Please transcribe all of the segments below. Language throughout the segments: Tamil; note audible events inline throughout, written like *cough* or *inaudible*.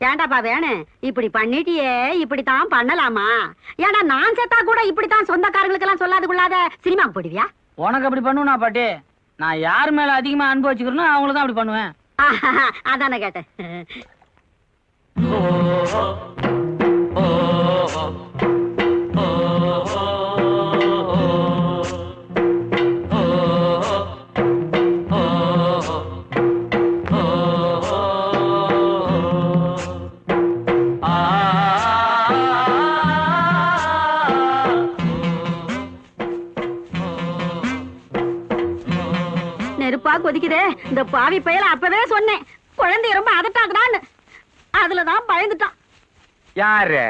ஏண்டாப்பா வேணும் இப்படி பண்ணிட்டியே இப்படித்தான் பண்ணலாமா? ஏன்டா நான் செத்தா கூட இப்படித்தான் சொந்தக்காரங்களுக்கு எல்லாம் சொல்லாது கொள்ளாத சினிமாக்கு போடுவியா உனக்கு அப்படி பண்ணுவேனா பாட்டி நான் யார் மேல அதிகமா அன்பு வச்சுக்கிறேனோ அவங்கள தான் அப்படி பண்ணுவேன். அதானே கேட்டேன். நெருப்பா கொதிக்குதே இந்த பாவி பயல அப்பவே சொன்னேன். குழந்தை ரொம்ப அதட்டாங்கடான்னு அதுலதான் பயந்துட்டான். யாரு?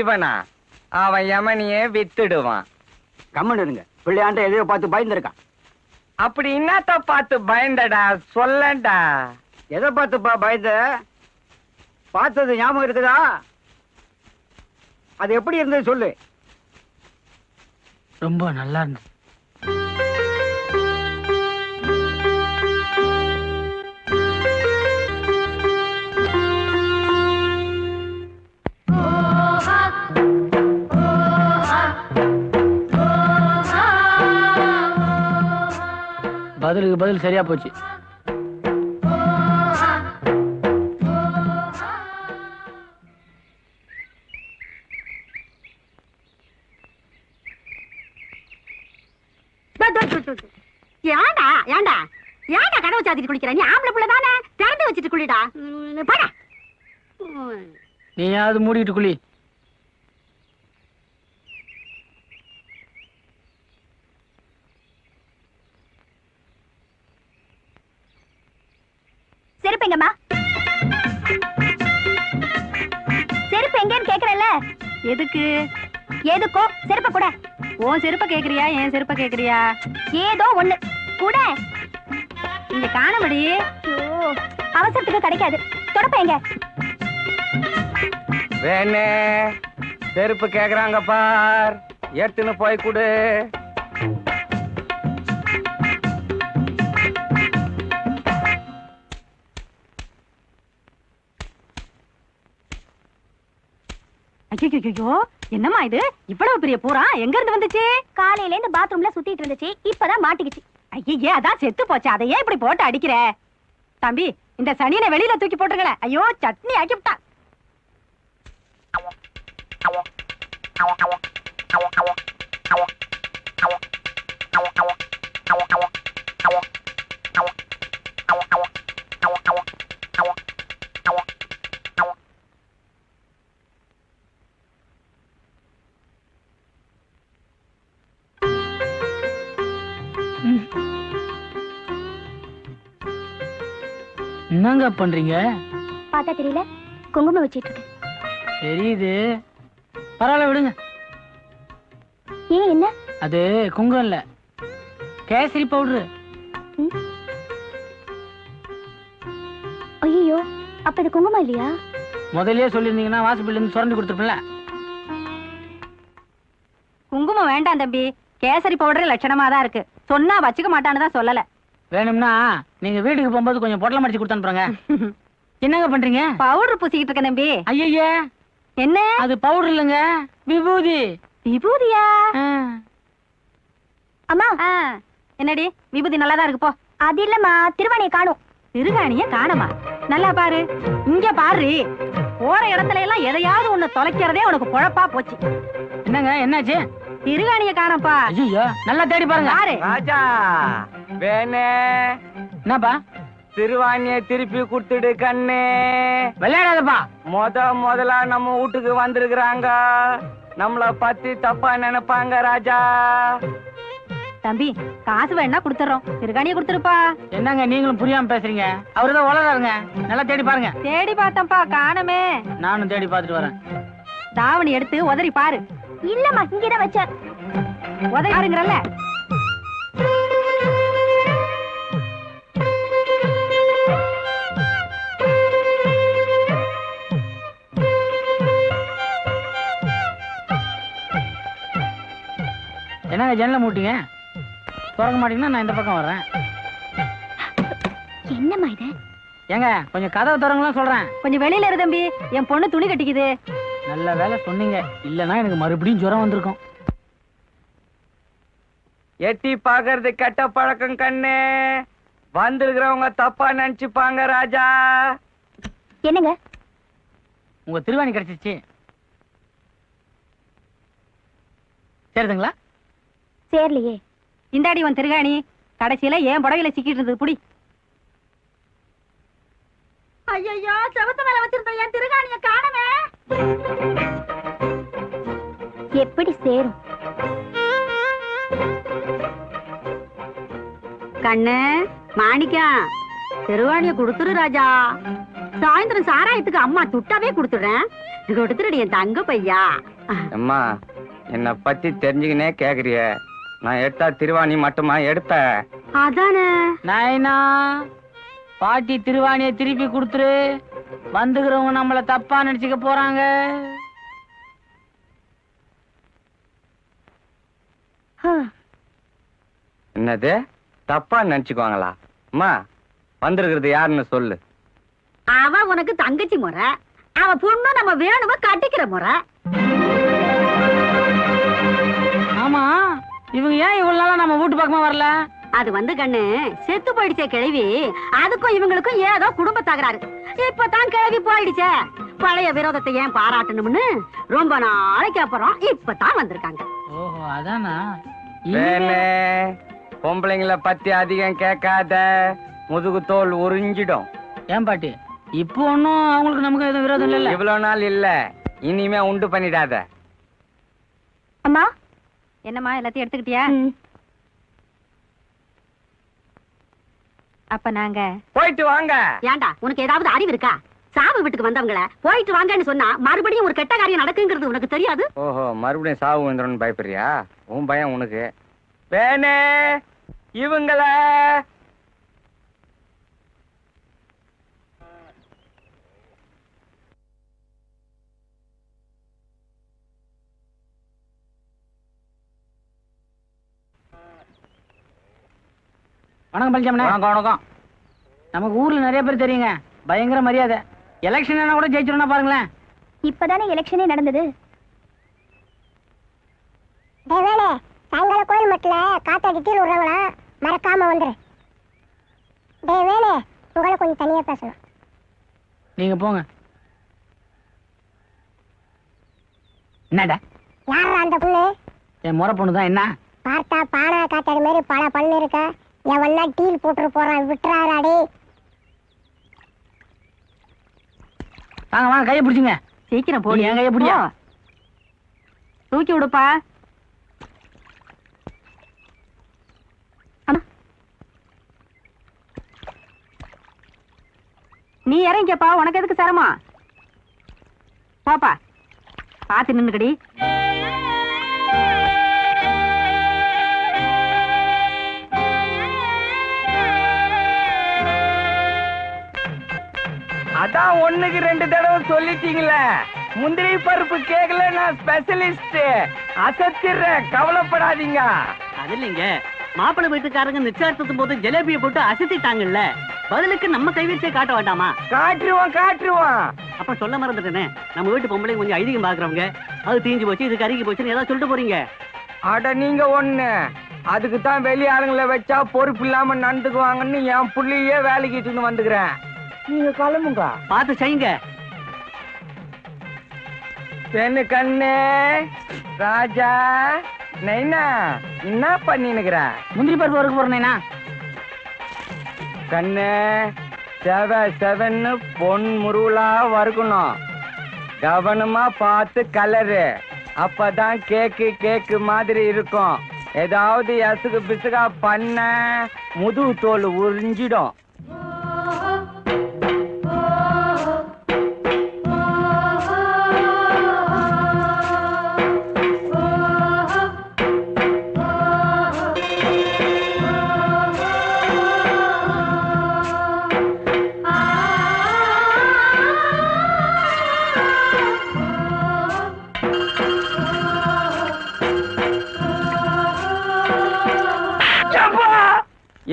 இவனா? அவன் யமனியே வித்துடுவான். கம்மன் இருங்க. பிள்ளையாண்ட எதையோ பார்த்து பயந்துருக்கான். அப்படி என்னத்த பார்த்து பயந்தடா? சொல்லடா எதை பார்த்துப்பா பயந்த? பார்த்தது ஞாபகம் இருக்குதா? அது எப்படி இருந்தது சொல்லு. ரொம்ப நல்லா இருந்துச்சு பதிலுக்கு பதில் சரியா போச்சு. டு, டு, டு, டு, டு. ஏன்டா ஏன்டா ஏன்டா கதவை சாத்திட்டு குளிக்கிற? நீ ஆம்பளை புள்ள தானே திறந்து வச்சுட்டு குளிடா. நீயாவது மூடிட்டு குளி. செருப்பு எங்கம்மா? செருப்பு எங்கன்னு கேக்குறல்ல? எதுக்கு? எதுக்கோ? செருப்ப கூட. உன் செருப்ப கேக்குறியா? என் செருப்ப கேக்குறியா? ஏதோ ஒண்ணு. கூட. இங்க காணபடி அவசரத்துக்கு கிடைக்காது. தொடப்ப எங்க? வேணே செருப்பு கேக்குறாங்க பார். எடுத்துன்னு போய் கொடு. ஐயோ என்னம்மா இது? இவ்வளவு பெரிய பூரா? எங்க இருந்து வந்துச்சு? காலையில இருந்து பாத்ரூம்ல சுத்திட்டு இருந்துச்சு. இப்பதான் மாட்டிக்கிச்சு. ஐயே அதான் செத்து போச்சு. அதை ஏன் இப்படி போட்டு அடிக்கிற? தம்பி இந்த சனியனை வெளியில தூக்கி போட்டுருங்கள ஐயோ சட்னி ஆக்கி என்னங்க பண்றீங்க? பார்த்தா தெரியல. குங்குமம் வச்சிட்டு இருக்கு தெரியுது. பரவாயில்ல விடுங்க. ஏன் என்ன? அது குங்கம் இல்ல. கேசரி பவுடரு. ஐயோ அப்ப இது குங்குமம் இல்லையா? முதல்லயே சொல்லியிருந்தீங்கன்னா வாசப்பில் இருந்து சுரண்டி கொடுத்துருப்பேன்ல. குங்குமம் வேண்டாம் தம்பி. கேசரி பவுடர் லட்சணமா தான் இருக்கு. சொன்னா வச்சுக்க மாட்டான்னு தான் சொல்லல. வேணும்னா நீங்க வீட்டுக்கு போகும்போது கொஞ்சம் பொட்டலம் அடிச்சு கொடுத்து அனுப்புறேங்க. *laughs* என்னங்க பண்றீங்க? பவுடர் பூசிக்கிட்டு இருக்கேன் தம்பி. ஐயய்யே என்ன? அது பவுடர் இல்லைங்க. விபூதி. விபூதியா. அம்மா என்னடி? விபூதி நல்லா தான் இருக்கு போ. அது இல்லம்மா திருவாணியை காணும். திருகாணிய காணமா? நல்லா பாரு. இங்க பாரு. போற இடத்துல எல்லாம் எதையாவது ஒண்ணு தொலைக்கிறதே உனக்கு பொழப்பா போச்சு. என்னங்க என்னாச்சு? திருகாணிய காணப்பா ஐயோ நல்லா தேடி பாருங்க. யாரு ராஜா வேணே. என்னப்பா? திருவாணிய திருப்பி கொடுத்துடு கண்ணே. விளையாடாதப்பா. முத முதலா நம்ம வீட்டுக்கு வந்திருக்கிறாங்க. நம்மள பத்தி தப்பா நினைப்பாங்க ராஜா. தம்பி காசு வேணா கொடுத்துறோம். திருகாணிய கொடுத்துருப்பா. என்னங்க நீங்களும் புரியாம பேசுறீங்க? அவருதான் உலகாருங்க நல்லா தேடி பாருங்க. தேடி பார்த்தேன்ப்பா காணமே. நானும் தேடி பார்த்துட்டு வரேன். தாவணி எடுத்து உதறி பாரு. இல்லம்மா இங்கதான் வச்சேன். உதறி பாருங்கறல்ல. என்னங்க ஜன்னலை மூட்டிங்க? திறக்க மாட்டீங்கன்னா நான் இந்த பக்கம் வர்றேன். என்னம்மா இது? ஏங்க கொஞ்சம் கதவை திறங்களா சொல்றேன். கொஞ்சம் வெளியில இரு தம்பி. என் பொண்ணு துணி கட்டிக்குது. நல்ல வேலை சொன்னீங்க. இல்லனா எனக்கு மறுபடியும் ஜுரம் வந்திருக்கும். எட்டி பாக்குறது கெட்ட பழக்கம் கண்ணு. வந்திருக்கிறவங்க தப்பா நினைச்சுப்பாங்க ராஜா. என்னங்க? உங்க திருவாணி கிடைச்சிச்சு. சரிதுங்களா? சேர்லையே. இந்தாடி உன் திருகாணி. கடைசியில ஏன் புடவையில சிக்கிட்டு இருந்தது? புடி. ஐயோ செவத்து மேல வச்சிருந்த என் திருகாணிய காணமே. எப்படி சேரும்? கண்ணு மாணிக்கம் திருவாணிய குடுத்துரு ராஜா. சாயந்தரம் சாராயத்துக்கு அம்மா துட்டாவே குடுத்துடுறேன். கொடுத்துருடி என் தங்க பையா. அம்மா என்னை பத்தி தெரிஞ்சுக்கினே கேக்குறிய. நான் எடுத்தா திருவாணி மட்டுமா? எடுப்பேன் அதானே. நாயனா பாட்டி திருவாணியை திருப்பி கொடுத்துரு. வந்துக்கிறவங்க நம்மள தப்பா நினைச்சுக்க போறாங்க. என்னது? தப்பா நினைச்சுக்குவாங்களா? அம்மா வந்திருக்கிறது யாருன்னு சொல்லு. அவ உனக்கு தங்கச்சி முறை. அவ பொண்ணு நம்ம வேணும கட்டிக்கிற முறை. ஆமா. இவங்க ஏன் இவ்வளவு நாளா நம்ம வீட்டு பக்கமா வரல? அது வந்து கண்ணு செத்து போயிடுச்சே கிழவி. அதுக்கும் இவங்களுக்கும் ஏதோ குடும்ப தகராறு. இப்பதான் கிழவி போயிடுச்சே. பழைய விரோதத்தை ஏன் பாராட்டணும்னு ரொம்ப நாளைக்கு அப்புறம் இப்பதான் வந்திருக்காங்க. ஓஹோ அதானா? பொம்பளைங்கள பத்தி அதிகம் கேட்காத முதுகு தோல் உறிஞ்சிடும். ஏன் பாட்டி? இப்போ ஒன்னும் அவங்களுக்கு நமக்கு எதுவும் விரோதம் இல்ல இவ்வளவு நாள் இல்ல இனிமே உண்டு பண்ணிடாத. அம்மா என்னம்மா எல்லாத்தையும் எடுத்துக்கிட்டியா. அப்ப நாங்க போயிட்டு வாங்க. ஏன்டா உனக்கு ஏதாவது அறிவு இருக்கா? சாவு வீட்டுக்கு வந்தவங்கள போயிட்டு வாங்கன்னு சொன்னா மறுபடியும் ஒரு கெட்ட காரியம் நடக்குங்கிறது உனக்கு தெரியாது? ஓஹோ மறுபடியும் சாவு வந்துடும் பயப்படுறியா? உன் பயம் உனக்கு. வேணே இவங்கள வணக்கம் பழனிசாமி வணக்கம் வணக்கம். நமக்கு ஊர்ல நிறைய பேர் தெரியுங்க. பயங்கர மரியாதை. எலெக்ஷன் கூட ஜெயிச்சிருந்தா பாருங்களேன். இப்பதானே எலெக்ஷனே நடந்தது? தேவேனே சாயங்காலம் கோயில் மட்டில் காத்தாடி கீழே விடுறாங்களா மறக்காம வந்துரு. தேவேனே உங்களை கொஞ்சம் தனியா பேசணும். நீங்க போங்க. என்னடா? யாரா அந்த பொண்ணு? என் முறை பொண்ணு தான் என்ன? பார்த்தா பானை காத்தாடி மாதிரி பல பண்ணு இருக்க. எவன்னா டீல் போட்டுட்டு போறான்? விட்டுறாராடே வாங்க வாங்க கையை பிடிச்சுங்க. சீக்கிரம் போடி. என் கையை பிடியா? தூக்கி விடுப்பா. அம்மா. நீ இறங்கிக்கப்பா உனக்கு எதுக்கு சிரமம்? பாப்பா. பார்த்து நின்னுக்கடி. அதான் ஒண்ணுக்கு ரெண்டு தடவை சொல்லிட்டீங்களே. முந்திரி பருப்பு கேக்கல நான் ஸ்பெஷலிஸ்ட் அசத்திடுறேன் கவலைப்படாதீங்க. அது இல்லைங்க. மாப்பிள்ளை வீட்டுக்காரங்க நிச்சயத்தும் போது ஜிலேபியை போட்டு அசத்திட்டாங்கல்ல. பதிலுக்கு நம்ம கைவச்சே காட்ட வேண்டாமா? காட்டுருவான் காட்டுருவான் அப்ப சொல்ல மறந்துட்டேனே. நம்ம வீட்டு பொம்பளை கொஞ்சம் ஐதீகம் பாக்குறவங்க. அது தீஞ்சு போச்சு இது கருகி போச்சுன்னு ஏதாவது சொல்லிட்டு போறீங்க. அட நீங்க ஒண்ணு. அதுக்கு தான் வெளி ஆளுங்களை வச்சா பொறுப்பு இல்லாம நடந்துக்குவாங்கன்னு என் புள்ளையே வேலைக்கு வந்துக்கிறேன். நீங்க கிளம்புங்க. பார்த்து செய்யுங்க. பெண்ணு கண்ணு ராஜா நைனா என்ன பண்ணினுக்கிற? முந்திரி பருப்பு வரைக்கும் போறேனா கண்ணு செவ செவன்னு பொன் முருவலா வறுக்கணும். கவனமா பார்த்து கலரு. அப்பதான் கேக்கு கேக்கு மாதிரி இருக்கும். ஏதாவது எசுகு பிசுகா பண்ண முதுகு தோல் உறிஞ்சிடும்.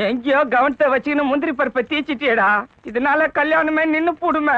எங்கேயோ கவனத்தை வச்சுக்கின்னு முந்திரி பருப்பை தீச்சிட்டியடா. இதனால கல்யாணமே நின்னு போடுமே.